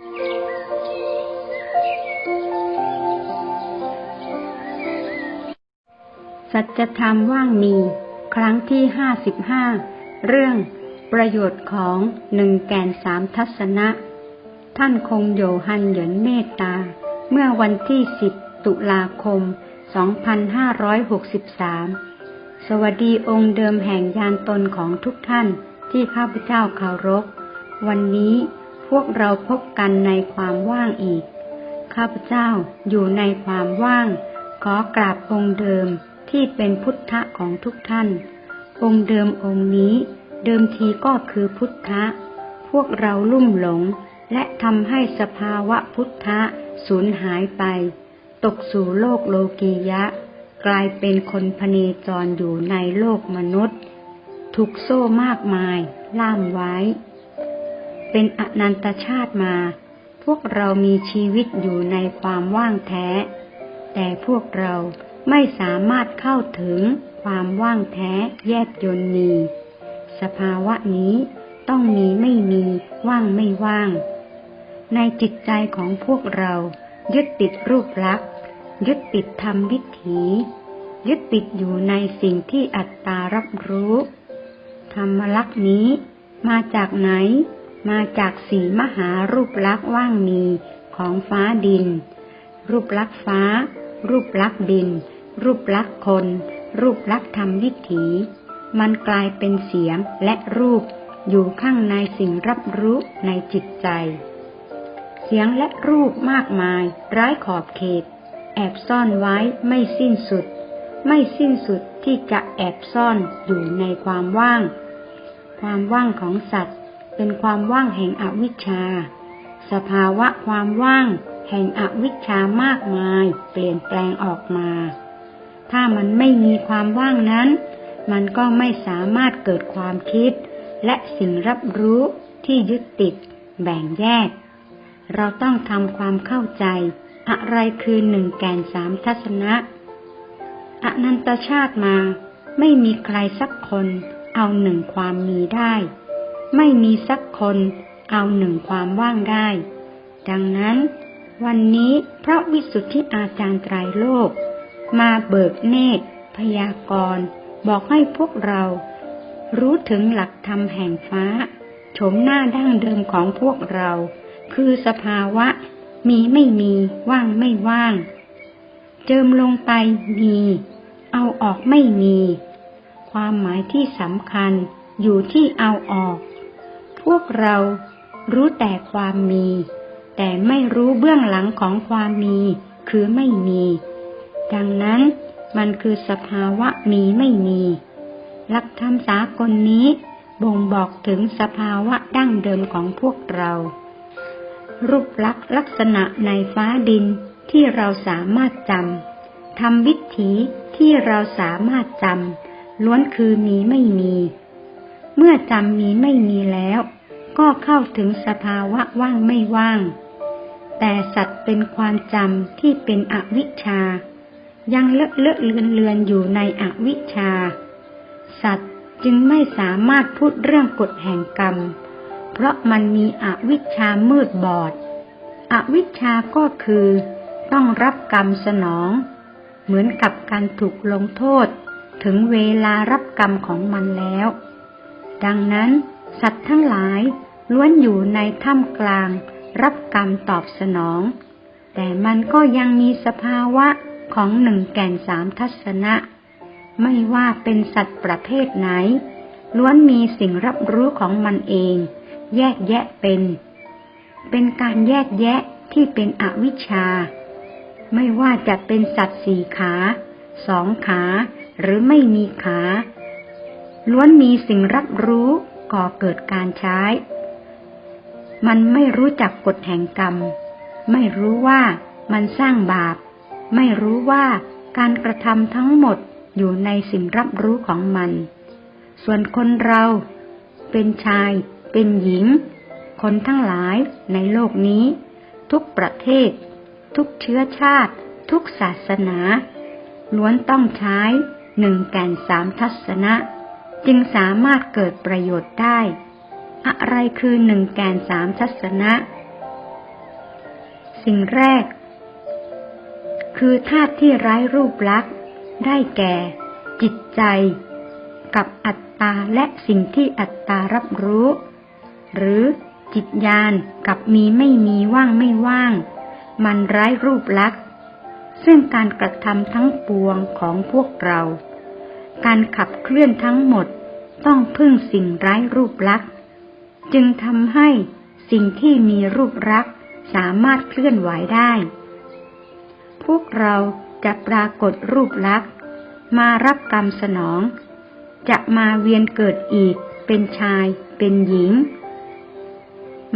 สัจธรรมว่างมี ครั้งที่ห้าสิบห้าเรื่องประโยชน์ของหนึ่งแกนสามทัศนะ ท่านคงโยฮันเหยินเมตตา เมื่อวันที่สิบตุลาคม 2563 สวัสดีองค์เดิมแห่งยานตนของทุกท่านที่ข้าพเจ้าเคารพ วันนี้ พวกเราพบกันในความว่างอีก ข้าพเจ้าอยู่ในความว่าง ขอกราบองค์เดิมที่เป็นพุทธะของทุกท่าน องค์เดิมองค์นี้ เดิมทีก็คือพุทธะ พวกเราลุ่มหลง และทำให้สภาวะพุทธะสูญหายไป ตกสู่โลกโลกียะ กลายเป็นคนพเนจรอยู่ในโลกมนุษย์ ถูกโซ่มากมาย ล่ามไว้ เป็นอนันตชาติมา พวกเรามีชีวิตอยู่ในความว่างแท้ แต่พวกเราไม่สามารถเข้าถึงความว่างแท้แยบยนต์มีสภาวะนี้ต้องมีไม่มีว่างไม่ว่าง ในจิตใจของพวกเรา ยึดติดรูปลักษณ์ยึดติดธรรมวิถียึดติดอยู่ในสิ่งที่อัตตารับรู้ ธรรมลักษณ์นี้มาจากไหน มาจากสีมหารูปลักษ์ว่างมีของฟ้าดิน รูปลักษ์ฟ้า รูปลักษ์ดิน รูปลักษ์คน รูปลักษ์ธรรมวิถี มันกลายเป็นเสียงและรูปอยู่ข้างในสิ่งรับรู้ในจิตใจ เสียงและรูปมากมายร้ายขอบเขต แอบซ่อนไว้ไม่สิ้นสุด ไม่สิ้นสุดที่จะแอบซ่อนอยู่ในความว่าง ความว่างของสัตว์ เป็นความว่างแห่งอวิชชา สภาวะความว่าง แห่งอวิชชามากมาย เปลี่ยนแปลงออกมา ถ้ามันไม่มีความว่างนั้น มันก็ไม่สามารถเกิดความคิด และสิ่งรับรู้ที่ยึดติด แบ่งแยก เราต้องทำความเข้าใจ อะไรคือหนึ่งแกนสามทัศนะอนันตชาติมา ไม่มีใครสักคนเอาหนึ่งความมีได้ ไม่มีสักคนเอาหนึ่งความว่างได้ ดังนั้น วันนี้พระวิสุทธิอาจารย์ไตรโลก มาเบิกเนตร พยากรณ์บอกให้พวกเรา รู้ถึงหลักธรรมแห่งฟ้าโฉมหน้าดั้งเดิมของพวกเรา คือสภาวะ มีไม่มีว่างไม่ว่าง เจิมลงไปมี เอาออกไม่มี ความหมายที่สำคัญอยู่ที่เอาออก พวกเรารู้แต่ความมี แต่ไม่รู้เบื้องหลังของความมี คือไม่มี ดังนั้นมันคือสภาวะมีไม่มี หลักธรรมสากลนี้บ่งบอกถึงสภาวะดั้งเดิมของพวกเรา รูปลักษณ์ลักษณะในฟ้าดินที่เราสามารถจำทำวิถีที่เราสามารถจำล้วนคือมีไม่มี เมื่อจำมีไม่มีแล้ว ก็เข้าถึงสภาวะว่างไม่ว่าง แต่สัตว์เป็นความจำที่เป็นอวิชชา ยังเลอะเลอะเลือนเลือนอยู่ในอวิชชา สัตว์จึงไม่สามารถพูดเรื่องกฎแห่งกรรม เพราะมันมีอวิชชามืดบอด อวิชชาก็คือต้องรับกรรมสนอง เหมือนกับการถูกลงโทษ ถึงเวลารับกรรมของมันแล้ว ดังนั้นสัตว์ทั้งหลายล้วนอยู่ในถ้ำกลาง รับกรรมตอบสนอง แต่มันก็ยังมีสภาวะของหนึ่งแก่นสามทัศนะ ไม่ว่าเป็นสัตว์ประเภทไหน ล้วนมีสิ่งรับรู้ของมันเอง แยกแยะเป็น เป็นการแยกแยะที่เป็นอวิชชา ไม่ว่าจะเป็นสัตว์สี่ขา สองขา หรือไม่มีขา ล้วนมีสิ่งรับรู้ก่อเกิดการใช้ มันไม่รู้จักกฎแห่งกรรม ไม่รู้ว่ามันสร้างบาป ไม่รู้ว่าการกระทำทั้งหมดอยู่ในสิ่งรับรู้ของมัน ส่วนคนเราเป็นชาย เป็นหญิง คนทั้งหลายในโลกนี้ ทุกประเทศ ทุกเชื้อชาติ ทุกศาสนา ล้วนต้องใช้หนึ่งแก่นสามทัศนะ จึงสามารถเกิดประโยชน์ได้ อะไรคือหนึ่งแกนสามทัศนะ สิ่งแรก คือธาตุที่ไร้รูปลักษณ์ได้แก่ จิตใจ กับอัตตาและสิ่งที่อัตตารับรู้ หรือจิตญาณกับมีไม่มีว่างไม่ว่าง มันไร้รูปลักษณ์ซึ่งการกระทำทั้งปวงของพวกเรา การขับเคลื่อนทั้งหมดต้องพึ่งสิ่งไร้รูปลักษณ์จึงทำให้สิ่งที่มีรูปลักษณ์สามารถเคลื่อนไหวได้ พวกเราจะปรากฏรูปลักษณ์มารับกรรมสนอง จะมาเวียนเกิดอีก เป็นชาย เป็นหญิง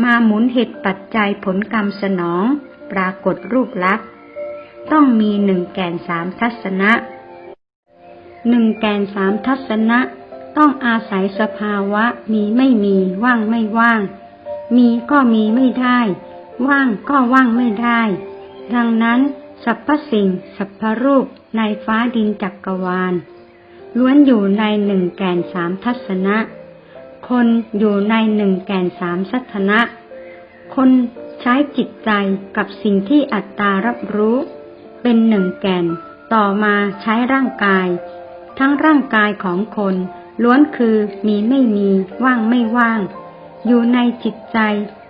มาหมุนเหตุปัจจัยผลกรรมสนอง ปรากฏรูปลักษณ์ต้องมีหนึ่งแกนสามทัศนะ หนึ่งแกนสามทัศนะ ต้องอาศัยสภาวะมีไม่มีว่างไม่ว่าง มีก็มีไม่ได้ ว่างก็ว่างไม่ได้ ดังนั้นสรรพสิ่งสรรพรูปในฟ้าดินจักกรวาล ล้วนอยู่ในหนึ่งแกนสามทัศนะ คนอยู่ในหนึ่งแกนสามสัทนะ คนใช้จิตใจกับสิ่งที่อัตตารับรู้ เป็นหนึ่งแกน ต่อมาใช้ร่างกาย ทั้งร่างกายของคน ล้วนคือมีไม่มีว่างไม่ว่าง อยู่ในจิตใจ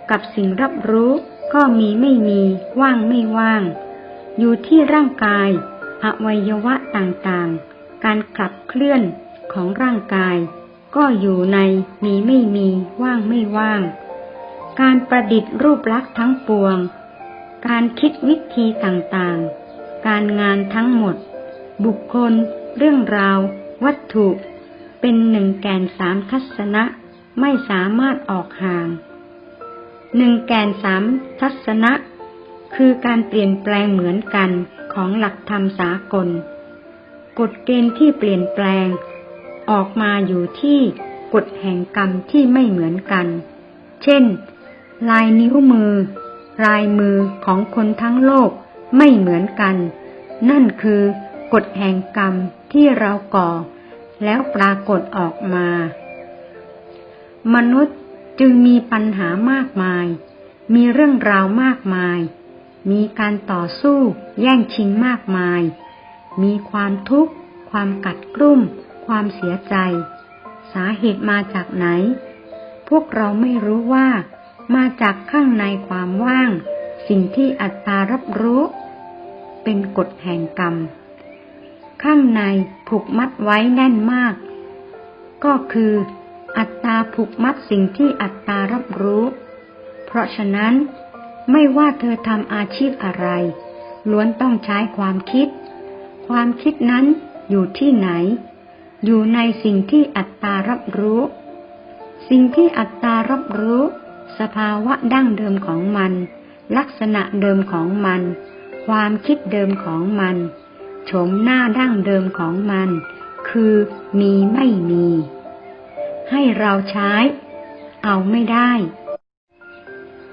กับสิ่งรับรู้ก็มีไม่มีว่างไม่ว่าง อยู่ที่ร่างกาย อวัยวะต่างๆ การขับเคลื่อนของร่างกาย ก็อยู่ในมีไม่มีว่างไม่ว่าง การประดิษฐ์รูปลักษณ์ทั้งปวง การคิดวิธีต่างๆ การงานทั้งหมด บุคคล เรื่องราว วัตถุ เป็นหนึ่งแกนสามทัศนะไม่สามารถออกห่างหนึ่งแกนสามทัศนะ คือการเปลี่ยนแปลงเหมือนกันของหลักธรรมสากล กฎเกณฑ์ที่เปลี่ยนแปลง ออกมาอยู่ที่กฎแห่งกรรมที่ไม่เหมือนกัน เช่น ลายนิ้วมือ ลายมือของคนทั้งโลกไม่เหมือนกัน นั่นคือ กฎแห่งกรรมที่เราก่อ แล้วปรากฏออกมา มนุษย์จึงมีปัญหามากมาย มีเรื่องราวมากมาย มีการต่อสู้แย่งชิงมากมาย มีความทุกข์ ความกัดกรุ่ม ความเสียใจ สาเหตุมาจากไหน พวกเราไม่รู้ว่า มาจากข้างในความว่าง สิ่งที่อัตตารับรู้ เป็นกฎแห่งกรรม ข้างในผูกมัดไว้แน่นมาก ก็คือ อัตตาผูกมัดสิ่งที่อัตตารับรู้ เพราะฉะนั้น ไม่ว่าเธอทำอาชีพอะไร ล้วนต้องใช้ความคิด ความคิดนั้นอยู่ที่ไหน อยู่ในสิ่งที่อัตตารับรู้ สิ่งที่อัตตารับรู้ สภาวะดั้งเดิมของมัน ลักษณะเดิมของมัน ความคิดเดิมของมัน โฉมหน้าดั้งเดิมของมัน คือมีไม่มี ให้เราใช้ เอาไม่ได้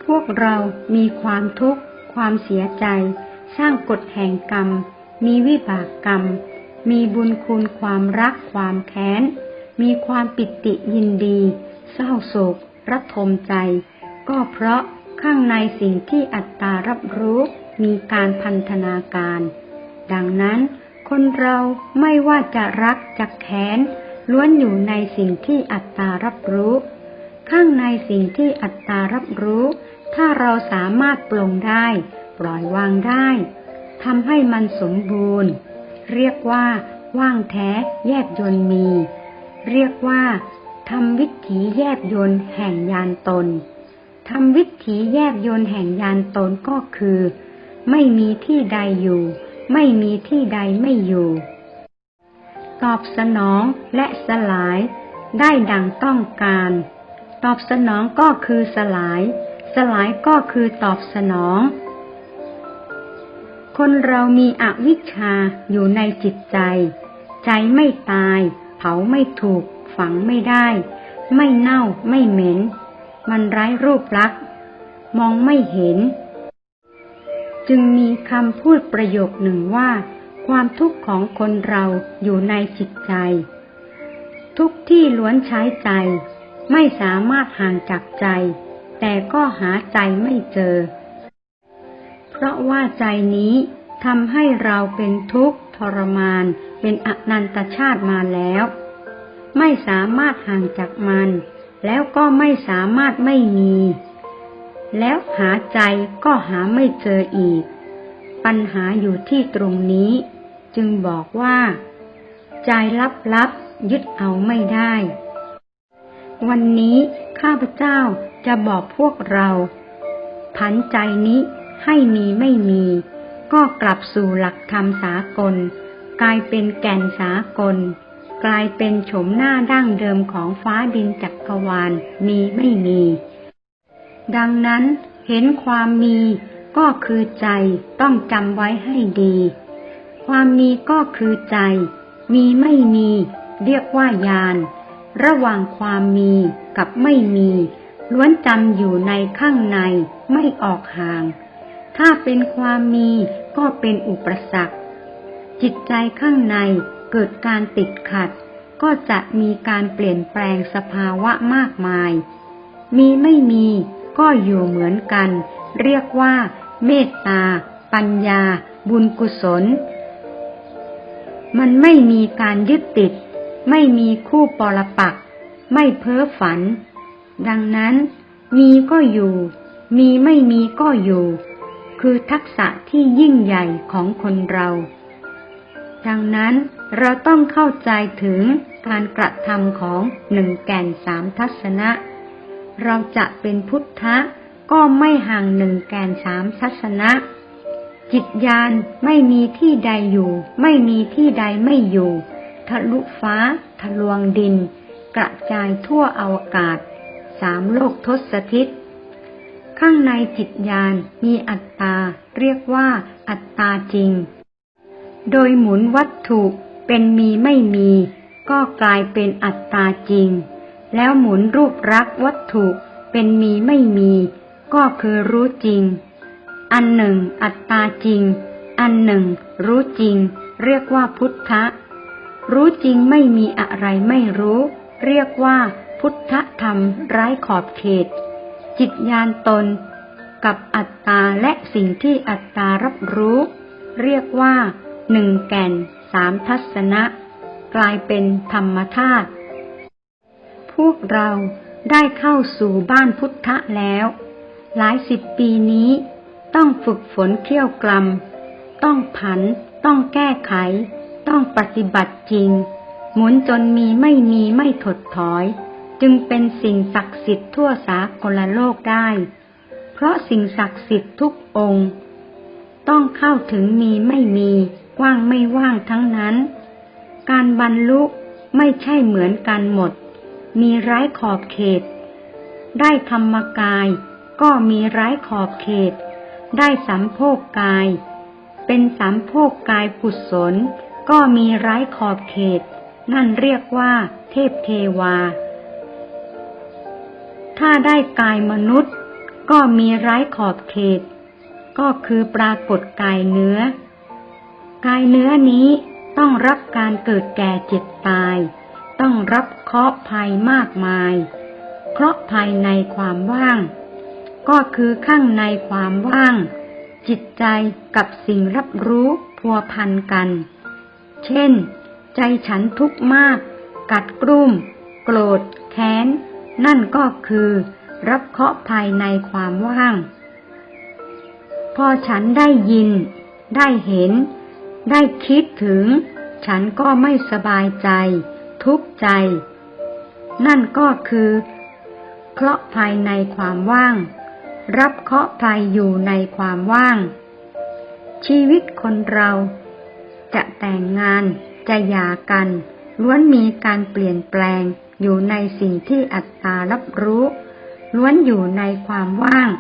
พวกเรามีความทุกข์ ความเสียใจ สร้างกฎแห่งกรรม มีวิบากกรรม มีบุญคุณความรักความแค้น มีความปิติยินดี เศร้าโศกระทมใจ ก็เพราะข้างในสิ่งที่อัตตารับรู้มีการพันธนาการ ดังนั้น คนเราไม่ว่าจะรักจะแค้นล้วนอยู่ในสิ่งที่อัตตารับรู้ ข้างในสิ่งที่อัตตารับรู้ ถ้าเราสามารถปลงได้ ปล่อยวางได้ทำให้มันสมบูรณ์ เรียกว่าว่างแท้แยบยนต์มี เรียกว่าทำวิถีแยบยนต์แห่งยานตนทำวิถีแยบยนต์แห่งยานตนก็คือ ไม่มีที่ใดอยู่ ไม่มีที่ใดไม่อยู่ ตอบสนองและสลาย ได้ดังต้องการ ตอบสนองก็คือสลาย สลายก็คือตอบสนอง คนเรามีอวิชชาอยู่ในจิตใจ ใจไม่ตาย เผาไม่ถูก ฝังไม่ได้ ไม่เน่าไม่เหม็น มันไร้รูปลักษณ์มองไม่เห็น จึงมีคำพูดประโยคหนึ่งว่า ความทุกข์ของคนเราอยู่ในจิตใจ ทุกที่ล้วนใช้ใจ ไม่สามารถห่างจากใจ แต่ก็หาใจไม่เจอ เพราะว่าใจนี้ทำให้เราเป็นทุกข์ทรมาน เป็นอนันตชาติมาแล้ว ไม่สามารถห่างจากมัน แล้วก็ไม่สามารถไม่มี แล้วหาใจก็หาไม่เจออีก ปัญหาอยู่ที่ตรงนี้ จึงบอกว่า ใจลับๆยึดเอาไม่ได้ วันนี้ข้าพเจ้าจะบอกพวกเรา ผันใจนี้ให้มีไม่มี ก็กลับสู่หลักธรรมสากล กลายเป็นแก่นสากล กลายเป็นโฉมหน้าดั้งเดิมของฟ้าดินจักรวาลมีไม่มี ดังนั้นเห็นความมีก็คือใจต้องจำไว้ให้ดี ความมีก็คือใจ มีไม่มี เรียกว่ายาน ระหว่างความมีกับไม่มี ล้วนจำอยู่ในข้างในไม่ออกห่าง ถ้าเป็นความมีก็เป็นอุปสรรค จิตใจข้างในเกิดการติดขัด ก็จะมีการเปลี่ยนแปลงสภาวะมากมาย มีไม่มี ก็อยู่เหมือนกัน เรียกว่า เมตตา ปัญญา บุญกุศล มันไม่มีการยึดติด ไม่มีคู่ปรปัก ไม่เพ้อฝัน ดังนั้น มีก็อยู่ มีไม่มีก็อยู่ คือทักษะที่ยิ่งใหญ่ของคนเรา ดังนั้นเราต้องเข้าใจถึงการกระทำของหนึ่งแก่นสามทัศนะ เราจะเป็นพุทธะก็ไม่ห่างหนึ่งแกนสามทัศนะ จิตญาณไม่มีที่ใดอยู่ ไม่มีที่ใดไม่อยู่ ทะลุฟ้า ทะลวงดิน กระจายทั่วอวกาศ สามโลกทศทิศ ข้างในจิตญาณมีอัตตา เรียกว่าอัตตาจริง โดยหมุนวัตถุเป็นมีไม่มี ก็กลายเป็นอัตตาจริง แล้วหมุนรูปรักษ์วัตถุเป็นมีไม่มี ก็คือรู้จริง อันหนึ่งอัตตาจริง อันหนึ่ง รู้จริง เรียกว่าพุทธะ รู้จริงไม่มีอะไรไม่รู้ เรียกว่าพุทธธรรมไร้ขอบเขต จิตญาณตน กับอัตตาและสิ่งที่อัตตารับรู้ เรียกว่าหนึ่งแก่นสามทัศนะ กลายเป็นธรรมธาตุ พวกเราได้เข้าสู่บ้านพุทธะแล้ว หลายสิบปีนี้ ต้องฝึกฝนเที่ยวกรรมต้องผัน ต้องแก้ไข ต้องปฏิบัติจริง หมุนจนมีไม่มีไม่ถดถอย จึงเป็นสิ่งศักดิ์สิทธิ์ทั่วสากลโลกได้ เพราะสิ่งศักดิ์สิทธิ์ทุกองค์ ต้องเข้าถึงมีไม่มีว่างไม่ว่างทั้งนั้น การบรรลุไม่ใช่เหมือนกันหมด มีไร้ขอบเขต ได้ธรรมกายก็มีไร้ขอบเขต ได้สัมโพกกาย เป็นสัมโพกกายกุศล ก็มีไร้ขอบเขต นั่นเรียกว่าเทพเทวา ถ้าได้กายมนุษย์ ก็มีไร้ขอบเขต ก็คือปรากฏกายเนื้อ กายเนื้อนี้ต้องรับการเกิดแก่เจ็บตาย ต้องรับ เคราะห์ภัยมากมาย เคราะห์ภายในความว่าง ก็คือข้างในความว่าง จิตใจกับสิ่งรับรู้พัวพันกัน เช่น ใจฉันทุกข์มาก กัดกรุ่ม โกรธ แค้น นั่นก็คือ รับเคราะห์ภายในความว่าง พอฉันได้ยิน ได้เห็น ได้คิดถึง ฉันก็ไม่สบายใจ ทุกข์ใจ นั่นก็คือ เคราะห์ภายในความว่าง รับเคราะห์ภัยอยู่ในความว่าง ชีวิตคนเราจะแต่งงานจะหย่ากัน ล้วนมีการเปลี่ยนแปลงอยู่ในสิ่งที่อัตตารับรู้ ล้วนอยู่ในความว่าง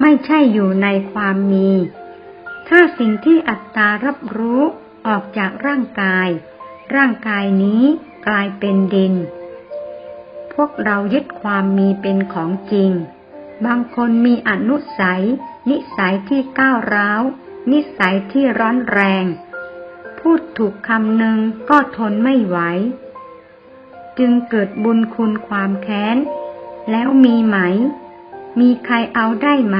ไม่ใช่อยู่ในความมี ถ้าสิ่งที่อัตตารับรู้ออกจากร่างกาย ร่างกายนี้กลายเป็นดิน พวกเรายึดความมีเป็นของจริง บางคนมีอนุสัย นิสัยที่ก้าวร้าว นิสัยที่ร้อนแรง พูดถูกคำหนึ่งก็ทนไม่ไหว จึงเกิดบุญคุณความแค้น แล้วมีไหม มีใครเอาได้ไหม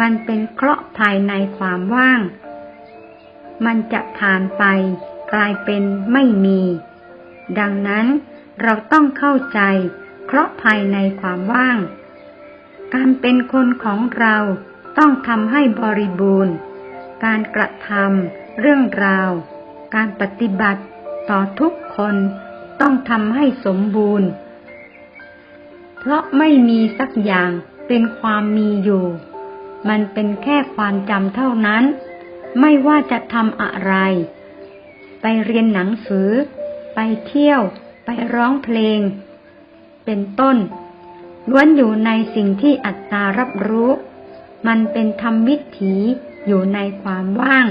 มันเป็นเคราะห์ภายในความว่าง มันจะผ่านไปกลายเป็นไม่มี ดังนั้น เราต้องเข้าใจ เคราะห์ภายในความว่าง การเป็นคนของเราต้องทำให้บริบูรณ์ การกระทำเรื่องราว การปฏิบัติต่อทุกคนต้องทำให้สมบูรณ์ เพราะไม่มีสักอย่างเป็นความมีอยู่ มันเป็นแค่ความจำเท่านั้น ไม่ว่าจะทำอะไร ไปเรียนหนังสือ ไปเที่ยว ร้องเพลง เป็นต้น ล้วนอยู่ในสิ่งที่อัตตารับรู้ มันเป็นธรรมวิถีอยู่ในความว่าง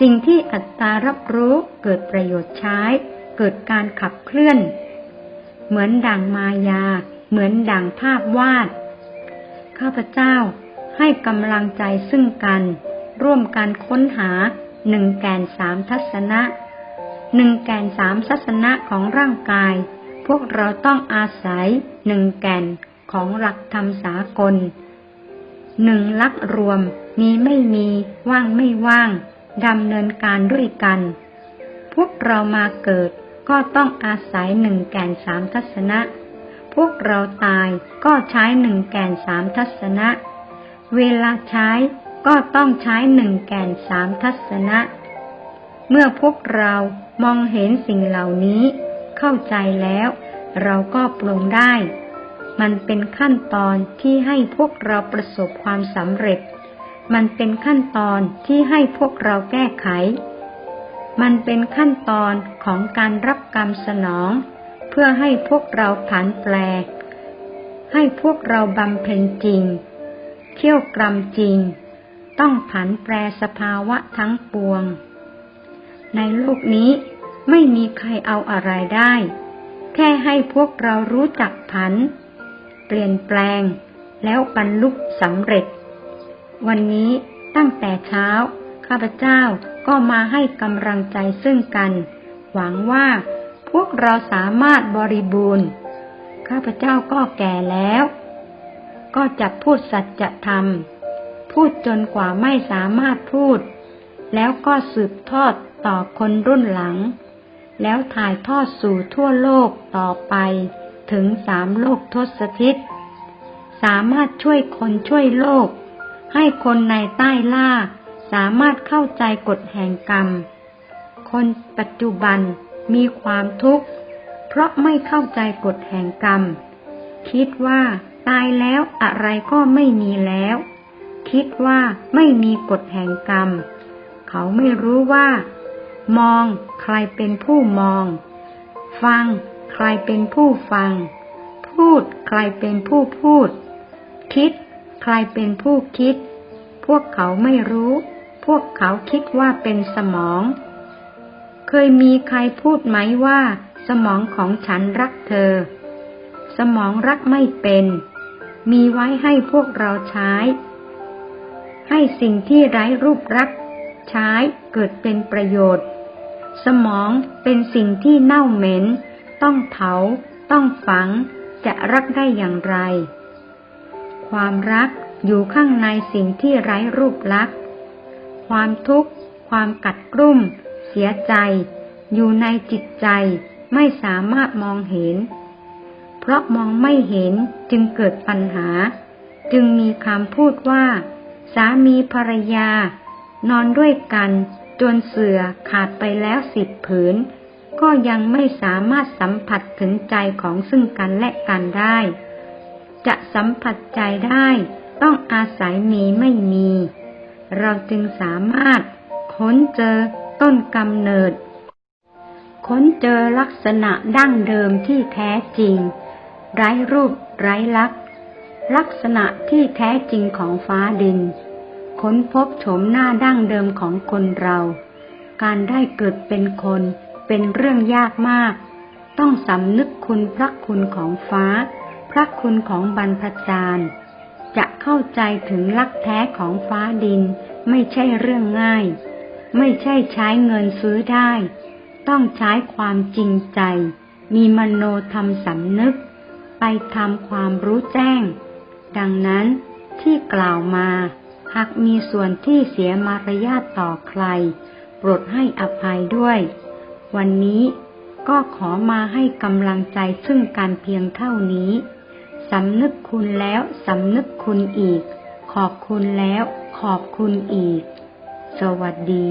สิ่งที่อัตตารับรู้เกิดประโยชน์ใช้ เกิดการขับเคลื่อน เหมือนดังมายา เหมือนดังภาพวาด ข้าพเจ้าให้กำลังใจซึ่งกัน ร่วมกันค้นหาหนึ่งแกนสามทัศนะ หนึ่งแกนสามทัศนะของร่างกาย พวกเราต้องอาศัยหนึ่งแกนของหลักธรรมสากลหนึ่งลักรวมมีไม่มีว่างไม่ว่างดำเนินการด้วยกัน พวกเรามาเกิดก็ต้องอาศัยหนึ่งแกนสามทัศนะ พวกเราตายก็ใช้หนึ่งแกนสามทัศนะ เวลาใช้ก็ต้องใช้หนึ่งแกนสามทัศนะ เมื่อพวกเรา มองเห็นสิ่งเหล่านี้ เข้าใจแล้ว เราก็ปลงได้ มันเป็นขั้นตอนที่ให้พวกเราประสบความสำเร็จ มันเป็นขั้นตอนที่ให้พวกเราแก้ไข มันเป็นขั้นตอนของการรับกรรมสนอง เพื่อให้พวกเราผันแปลให้พวกเราบำเพ็ญจริง เที่ยวกรรมจริง ต้องผันแปรสภาวะทั้งปวง ในโลกนี้ไม่มีใครเอาอะไรได้ แค่ให้พวกเรารู้จักผัน เปลี่ยนแปลง แล้วบรรลุสำเร็จ วันนี้ตั้งแต่เช้า ข้าพเจ้าก็มาให้กำลังใจซึ่งกัน หวังว่าพวกเราสามารถบริบูรณ์ ข้าพเจ้าก็แก่แล้ว ก็จะพูดสัจธรรม พูดจนกว่าไม่สามารถพูด แล้วก็สืบทอด ต่อคนรุ่นหลัง แล้วถ่ายทอดสู่ทั่วโลกต่อไปถึงสามโลกทศทิศ สามารถช่วยคนช่วยโลก ให้คนในใต้ล่า สามารถเข้าใจกฎแห่งกรรม คนปัจจุบันมีความทุกข์ เพราะไม่เข้าใจกฎแห่งกรรม คิดว่าตายแล้วอะไรก็ไม่มีแล้ว คิดว่าไม่มีกฎแห่งกรรม เขาไม่รู้ว่า มองใครเป็นผู้มอง ฟังใครเป็นผู้ฟัง พูดใครเป็นผู้พูด คิดใครเป็นผู้คิด พวกเขาไม่รู้ พวกเขาคิดว่าเป็นสมอง เคยมีใครพูดไหมว่า สมองของฉันรักเธอ สมองรักไม่เป็น มีไว้ให้พวกเราใช้ ให้สิ่งที่ไร้รูปรักษ ใช้เกิดเป็นประโยชน์ สมองเป็นสิ่งที่เน่าเหม็น ต้องเผา ต้องฝัง จะรักได้อย่างไร ความรักอยู่ข้างในสิ่งที่ไร้รูปลักษณ์ ความทุกข์ ความกัดกรุ่ม เสียใจ อยู่ในจิตใจไม่สามารถมองเห็น เพราะมองไม่เห็นจึงเกิดปัญหา จึงมีคำพูดว่า สามีภรรยา นอนด้วยกัน จนเสื่อขาดไปแล้วสิบผืน ก็ยังไม่สามารถสัมผัสถึงใจของซึ่งกันและกันได้ จะสัมผัสใจได้ต้องอาศัยมีไม่มี เราจึงสามารถค้นเจอต้นกำเนิด ค้นเจอลักษณะดั้งเดิมที่แท้จริง ไร้รูปไร้ลักษณ์ลักษณะที่แท้จริงของฟ้าดิน ค้นพบโฉมหน้าดั้งเดิมของคนเรา การได้เกิดเป็นคนเป็นเรื่องยากมาก ต้องสำนึกคุณพระคุณของฟ้า พระคุณของบรรพจารย์จะเข้าใจถึงลักแท้ของฟ้าดิน ไม่ใช่เรื่องง่าย ไม่ใช่ใช้เงินซื้อได้ ต้องใช้ความจริงใจ มีมโนธรรมสำนึก ไปทำความรู้แจ้ง ดังนั้นที่กล่าวมา หากมีส่วนที่เสียมารยาทต่อใคร โปรดให้อภัยด้วย วันนี้ก็ขอมาให้กำลังใจซึ่งการเพียงเท่านี้ สำนึกคุณแล้วสำนึกคุณอีก ขอบคุณแล้วขอบคุณอีก สวัสดี